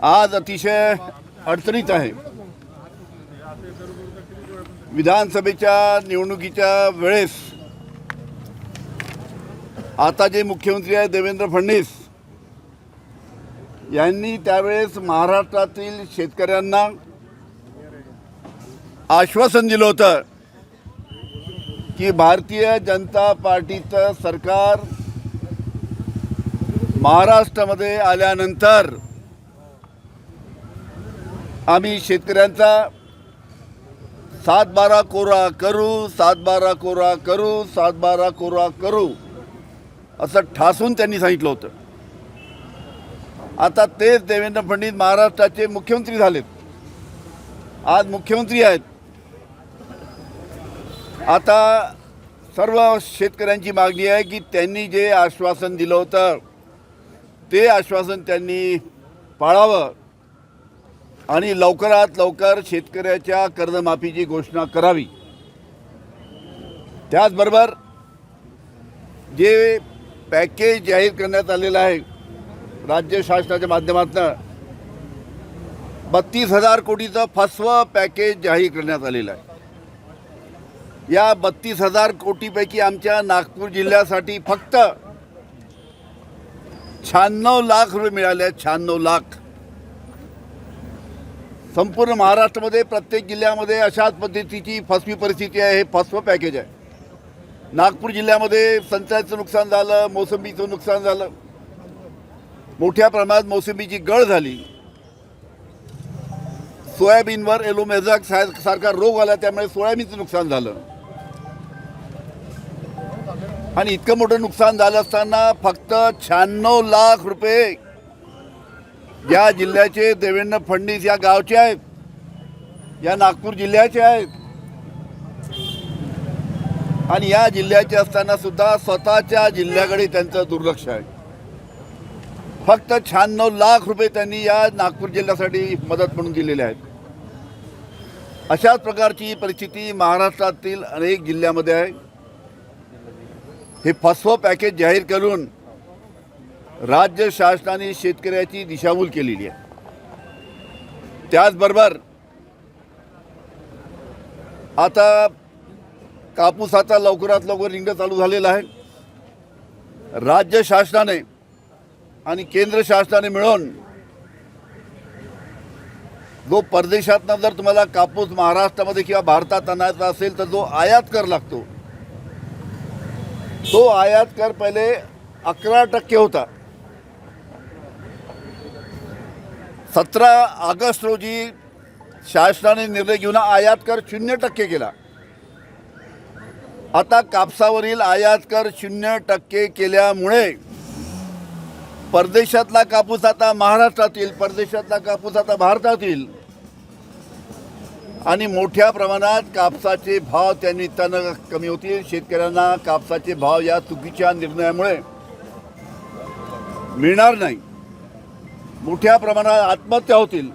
आज अतिशय अडचणीत आहे. विधानसभेच्या निवडणुकीच्या वेळेस आता जे मुख्यमंत्री आहेत देवेंद्र फडणवीस यांनी त्यावेळेस महाराष्ट्रातील शेतकऱ्यांना आश्वासन दिलं होतं की भारतीय जनता पार्टीचं सरकार महाराष्ट्रामध्ये आल्यानंतर आम्ही शेतकऱ्यांचा सात बारा कोरा करू सात बारा कोरा करू सात बारा कोरा करू असं ठासून त्यांनी सांगितलं होतं. आता तेच देवेंद्र फडणवीस महाराष्ट्राचे मुख्यमंत्री झालेत. आज मुख्यमंत्री आहेत. आता सर्व शेतकऱ्यांची मागणी आहे की त्यांनी जे आश्वासन दिलं होतं ते आश्वासन त्यांनी पाळावं. आणि लवकरात लवकर शेतकऱ्याच्या कर्जमाफीची घोषणा करावी. त्याचबरोबर जे पॅकेज जाहीर करण्यात आलेलं आहे राज्य शासनाच्या माध्यमातून बत्तीस हजार कोटीचं फसवं पॅकेज जाहीर करण्यात आलेलं आहे. या बत्तीस हजार कोटीपैकी आमच्या नागपूर जिल्ह्यासाठी फक्त शहाण्णव लाख रुपये मिळाले आहेत शहाण्णव लाख. संपूर्ण महाराष्ट्रामध्ये प्रत्येक जिल्ह्यामध्ये अशाच पद्धतीची फसवी परिस्थिती आहे हे फसवं पॅकेज आहे. नागपूर जिल्ह्यामध्ये संत्र्याचं नुकसान झालं मोसंबीचं नुकसान झालं. मोठ्या प्रमाणात मोसंबीची गळ झाली. सोयाबीनवर एलोमेझाक सारखा रोग आला त्यामुळे सोयाबीनचं नुकसान झालं. आणि इतकं मोठं नुकसान झालं असताना फक्त शहाण्णव लाख रुपये या जिल्ह्याचे देवेंद्र फडणवीस या गावचे आहेत. या नागपूर जिल्ह्याचे आहेत. आणि या जिल्ह्याचे असताना सुद्धा स्वतःच्या जिल्ह्याकडे त्यांचं दुर्लक्ष आहे. फक्त शहाण्णव लाख रुपये त्यांनी या नागपूर जिल्ह्यासाठी मदत म्हणून दिलेले आहेत. अशाच प्रकारची परिस्थिती महाराष्ट्रातील अनेक जिल्ह्यामध्ये आहे. हे फसवं पॅकेज जाहीर करून राज्य शासनाने शेतकऱ्याची दिशाभूल केलेली आहे. त्याचबरोबर आता कापूस आता लवकरात लवकर निघणं चालू झालेलं आहे. राज्य शासनाने आणि केंद्र शासनाने मिळून जो परदेशातनं जर तुम्हाला कापूस महाराष्ट्रामध्ये किंवा भारतात आणायचा असेल तर जो आयात कर लागतो. तो आयात कर पहिले अकरा टक्के होता. सतरा ऑगस्ट रोजी शासनाने निर्णय घेऊन आयात कर शून्य टक्के केला. आता कापसावरील आयात कर शून्य टक्के केल्यामुळे परदेशातला कापूस आता महाराष्ट्रात येईल परदेशातला कापूस आता भारतात येईल आणि मोठ्या प्रमाणात कापसाचे भाव त्या निमित्तानं कमी होतील. शेतकऱ्यांना कापसाचे भाव या चुकीच्या निर्णयामुळे मिळणार नाही. मोठ्या प्रमाणात आत्महत्या होतील.